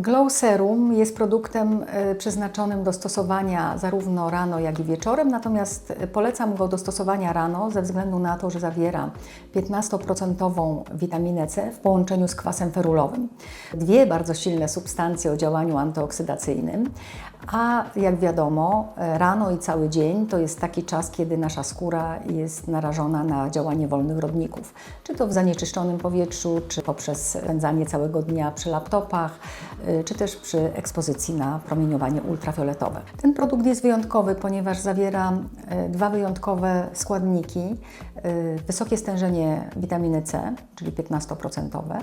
Glow Serum jest produktem e, przeznaczonym do stosowania zarówno rano, jak i wieczorem, natomiast e, polecam go do stosowania rano ze względu na to, że zawiera 15% witaminę C w połączeniu z kwasem ferulowym. Dwie bardzo silne substancje o działaniu antyoksydacyjnym, a jak wiadomo, e, rano i cały dzień to jest taki czas, kiedy nasza skóra jest narażona na działanie wolnych rodników, czy to w zanieczyszczonym powietrzu, czy poprzez spędzanie całego dnia przy laptopach, y, czy też przy ekspozycji na promieniowanie ultrafioletowe. Ten produkt jest wyjątkowy, ponieważ zawiera y, dwa wyjątkowe składniki: wysokie stężenie witaminy C, czyli 15%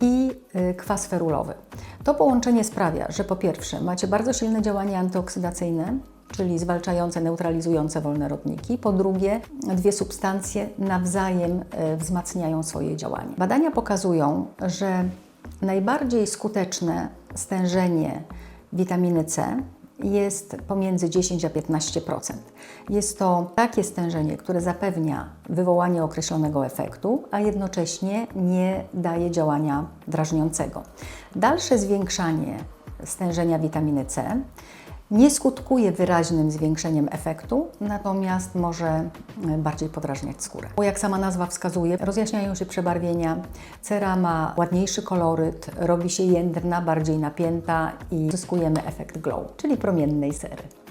i kwas ferulowy. To połączenie sprawia, że po pierwsze macie bardzo silne działanie antyoksydacyjne, czyli zwalczające, neutralizujące wolne rodniki. Po drugie, dwie substancje nawzajem e, wzmacniają swoje działanie. Badania pokazują, że najbardziej skuteczne stężenie witaminy C jest pomiędzy 10 a 15%. Jest to takie stężenie, które zapewnia wywołanie określonego efektu, a jednocześnie nie daje działania drażniącego. Dalsze zwiększanie stężenia witaminy C nie skutkuje wyraźnym zwiększeniem efektu, natomiast może e, bardziej podrażniać skórę. Bo jak sama nazwa wskazuje, rozjaśniają się przebarwienia, cera ma ładniejszy koloryt, robi się jędrna, bardziej napięta i uzyskujemy efekt glow, czyli promiennej cery.